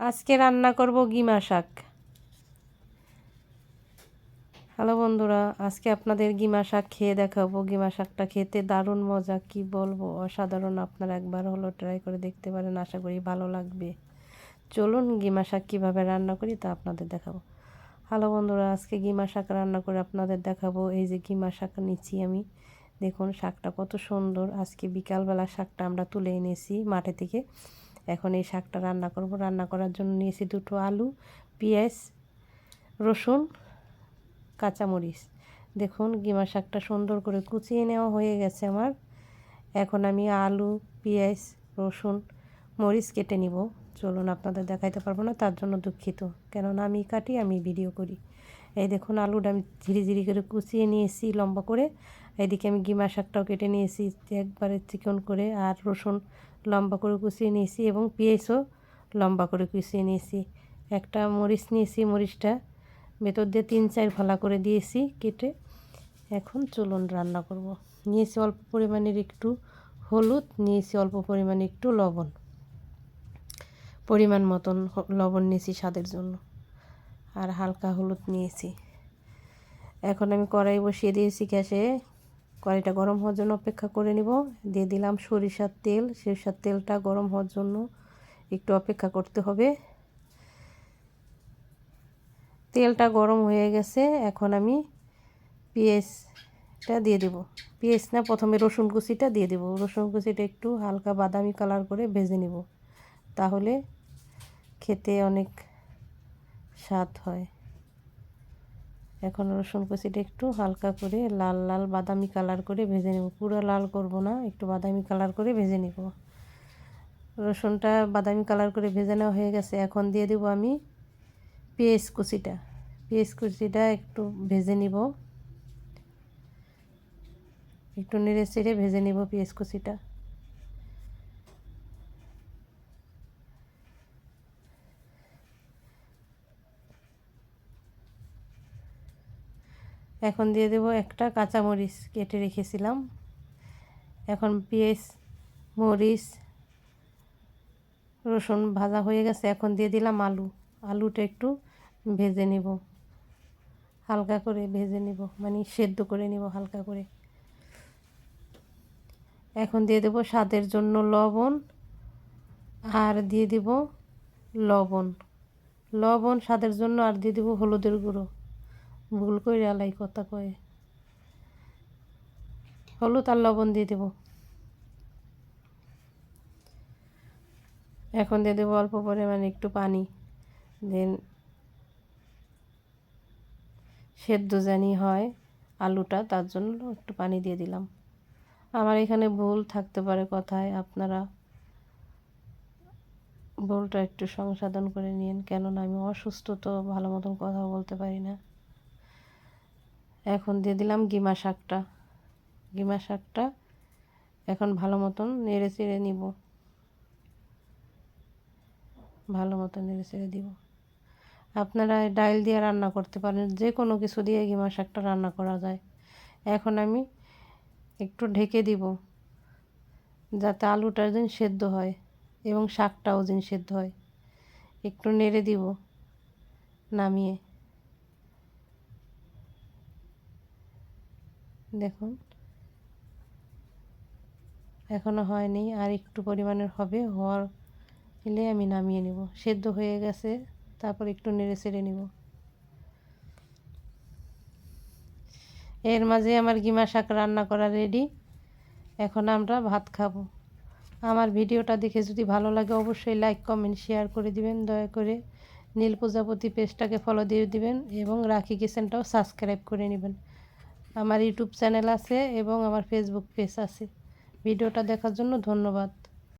আজকে রান্না করব গিমা শাক। হ্যালো বন্ধুরা, আজকে আপনাদের গিমা শাক খেয়ে দেখাবো। গিমা শাকটা খেতে দারুণ মজা, কি বলব? অসাধারণ আপনারা একবার হলো ট্রাই করে দেখতে পারেন, আশা করি ভালো লাগবে। চলুন গিমা শাক কীভাবে রান্না করি তা আপনাদের দেখাবো। হ্যালো বন্ধুরা, আজকে গিমা শাক রান্না করে আপনাদের দেখাবো। এই যে গিমা শাক নিচ্ছি আমি। দেখুন, শাকটা কত সুন্দর। আজকে বিকালবেলা শাকটা আমরা তুলে এনেছি মাঠে থেকে। এখন এই শাকটা রান্না করব। রান্না করার জন্য নিয়েছি দুটো আলু, পেঁয়াজ, রসুন, কাঁচামরিচ। দেখুন, গিমা শাকটা সুন্দর করে কুচিয়ে নেওয়া হয়ে গেছে আমার। এখন আমি আলু, পেঁয়াজ, রসুন, মরিচ কেটে নিব। চলুন, আপনাদের দেখাইতে পারব না, তার জন্য দুঃখিত। কেননা আমি কাটি, আমি ভিডিও করি। এই দেখুন, আলুটা আমি ধীরে ধীরে করে কুচিয়ে নিয়েছি লম্বা করে। এদিকে আমি গিমা শাকটাও কেটে নিয়েছি, একবারে চিকন করে, আর রসুন লম্বা করে কুচিয়ে নিয়েছি এবং পেঁয়াজও লম্বা করে কুচিয়ে নিয়েছি। একটা মরিচ নিয়েছি, মরিচটা ভেতর দিয়ে তিন চার ফালা করে দিয়েছি কেটে। এখন চলুন রান্না করব। নিয়েছি অল্প পরিমাণের একটু হলুদ, নিয়েছি অল্প পরিমাণে একটু লবণ। পরিমাণ মতন লবণ নিয়েছি স্বাদের জন্য। আর হালকা হলুদ নিয়েছি। এখন আমি কড়াই বসিয়ে দিয়েছি গ্যাসে কড়াইটা গরম হওয়ার জন্য অপেক্ষা করে নিব। দিয়ে দিলাম সরিষার তেল। সরিষার তেলটা গরম হওয়ার জন্য একটু অপেক্ষা করতে হবে। তেলটা গরম হয়ে গেছে। এখন আমি পেঁয়াজটা দিয়ে দেব। পেঁয়াজ না, প্রথমে রসুন কুচিটা দিয়ে দেব। রসুন কুচিটা একটু হালকা বাদামি কালার করে ভেজে নেব। তাহলে খেতে অনেক স্বাদ হয়। এখন রসুন কুচিটা একটু হালকা করে লাল লাল বাদামি কালার করে ভেজে নেব। পুরো লাল করব না, একটু বাদামি কালার করে ভেজে নেব। রসুনটা বাদামি কালার করে ভেজে নেওয়া হয়ে গেছে। এখন দিয়ে দেবো আমি পেঁয়াজ কুচিটা। পেঁয়াজ কুচিটা একটু ভেজে নিব। একটু নেড়ে চেড়ে ভেজে নিব পেঁয়াজ কুচিটা। এখন দিয়ে দেব একটা কাঁচামরিচ কেটে রেখেছিলাম। এখন পেঁয়াজ, মরিচ, রসুন ভাজা হয়ে গেছে। এখন দিয়ে দিলাম আলু। আলুটা একটু ভেজে নিব। হালকা করে ভেজে নিব। মানে সেদ্ধ করে নিব হালকা করে। এখন দিয়ে দেব স্বাদের জন্য লবণ আর দিয়ে দিব লবণ। লবণ স্বাদের জন্য আর দিয়ে দিব হলুদের গুঁড়ো। ভুল করে আলাই কথা কয়ে। হলুদ আর লবণ দিয়ে দেব। এখন দিয়ে দেবো অল্প পরিমাণে একটু পানি। দেন সেদ্ধ জানি হয় আলুটা, তার জন্য একটু পানি দিয়ে দিলাম। আমার এখানে ভুল থাকতে পারে কথায়, আপনারা ভুলটা একটু সংশোধন করে নিন কেননা আমি অসুস্থ তো ভালো মতন কথা বলতে পারি না। এখন দিয়ে দিলাম গিমা শাকটা। গিমা শাকটা এখন ভালো মতন নেড়ে চেড়ে নিব। ভালো মতন নেড়ে চেড়ে দিব। আপনারা ডাইল দিয়ে রান্না করতে পারেন, যে কোনো কিছু দিয়ে গিমা শাকটা রান্না করা যায়। এখন আমি একটু ঢেকে দিব, যাতে আলুটা যেন সেদ্ধ হয় এবং শাকটাও যেন সেদ্ধ হয়। একটু নেড়ে দিব, নামিয়ে। দেখুন। এখনও হয়নি, আর একটু পরিমাণের হবে, হওয়ার এলে আমি নামিয়ে নেব। সেদ্ধ হয়ে গেছে, তারপর একটু নেড়ে ছেড়ে নেব। এর মাঝে আমার গিমা শাক রান্না করা রেডি এখন আমরা ভাত খাব। আমার ভিডিওটা দেখে যদি ভালো লাগে, অবশ্যই লাইক কমেন্ট শেয়ার করে দিবেন। দয়া করে নীল প্রজাপতি পেজটাকে ফলো দিয়ে দিবেন এবং রাখি কিচেনটাও সাবস্ক্রাইব করে নেবেন। আমার ইউটিউব চ্যানেল আছে এবং আমার ফেসবুক পেজ আছে। ভিডিওটা দেখার জন্য ধন্যবাদ।